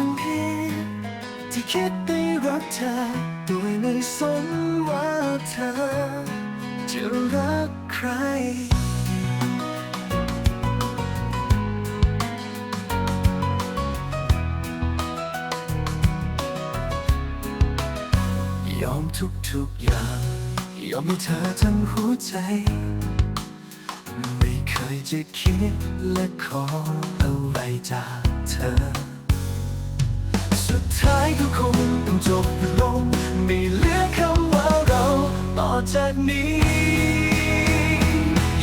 ำผิดที่คิดได้รักเธอโดยไม่สนว่าเธอ จะรักใครยอมทุกทุกๆอย่าง ยอมให้เธอทั้งหัวใจ ไม่เคยจะคิดและขออะไรจากเธอ สุดท้ายก็คงต้องจบลง ไม่เหลือคำว่าเราต่อจากนี้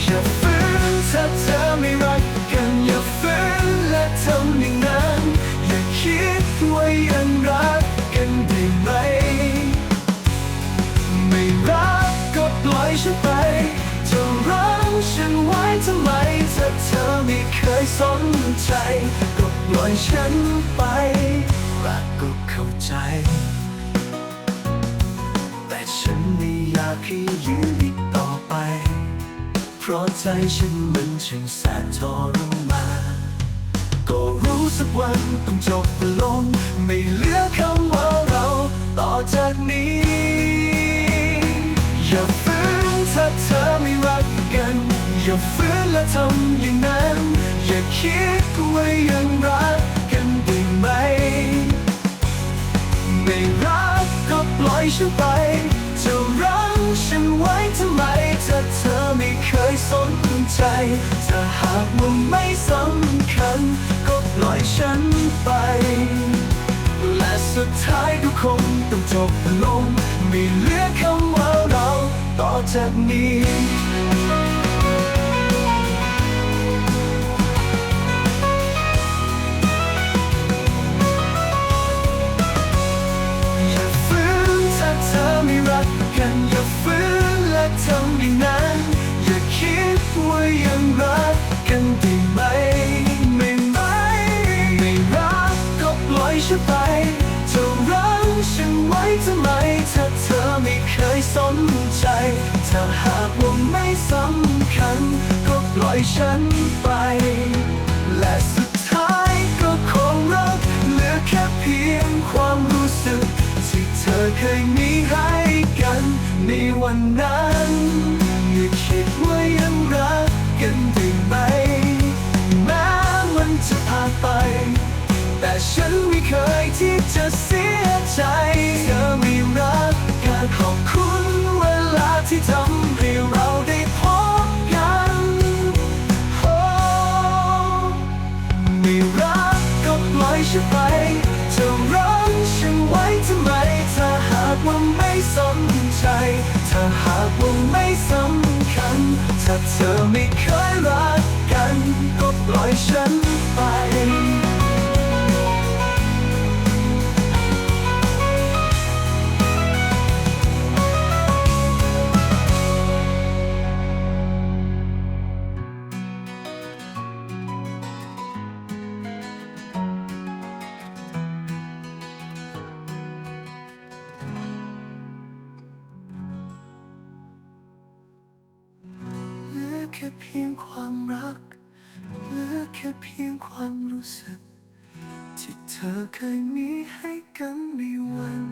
อย่าฝืนถ้าเธอไม่รักกัน อย่าฝืนและทำอย่างนั้น อย่าคิดว่ายังรักกันได้ไหม ไม่รักก็ปล่อยฉันไปจะรั้งฉันไว้ทำไมถ้าเธอไม่เคยสนใจ ก็ปล่อยฉันไป รักก็เข้าใจ แต่ฉันไม่อยากให้ยืนอีกต่อไป เพราะใจฉันมันช่างแสนทรมานก็รู้สักวันต้องจบลง ไม่เหลือคำว่าเราต่อจากนี้ อย่าฝืนถ้าเธอไม่รักกัน อย่าฝืนและทำอย่างนั้น อย่าคิดว่า ฉันไปจะรั้งฉันไว้ทำไมถ้าเธอไม่เคยสนใจถ้าหากว่าไม่สำคัญ ก็ปล่อยฉันไป และสุดท้ายก็คงต้องจบลง ไม่เหลือคำว่าเราต่อจากนี้ ใจ ถ้าหากว่าไม่สำคัญ ก็ปล่อยฉันไป และสุดท้ายก็คงรักเหลือแค่เพียงความรู้สึก ที่เธอเคยมีให้กัน ในวันนั้นอย่าคิดว่ายังรักกันได้ไหม แม้มันจะผ่านไป แต่ฉันไม่เคยที่จะเสียใจ เธอไม่รักการขอบคุณ ที่ทำให้เราได้พบกันโอ้ไม่รักก็ปล่อยฉันไปจะรั้งฉันไว้ทำไมถ้าหากว่าไม่สนใจถ้าหากว่าไม่สำคัญ ถ้าเธอไม่เคยรักกัน ก็ปล่อยฉัน ค่เพียงความรักเหลือแค่เพียงความรู้สึก ที่เธอเคยมีให้กันในวัน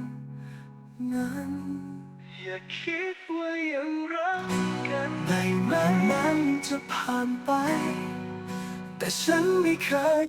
นั้นอย่าคิดว่ายังรักกันในแม้มันจะผ่านไป แต่ฉันไม่เคย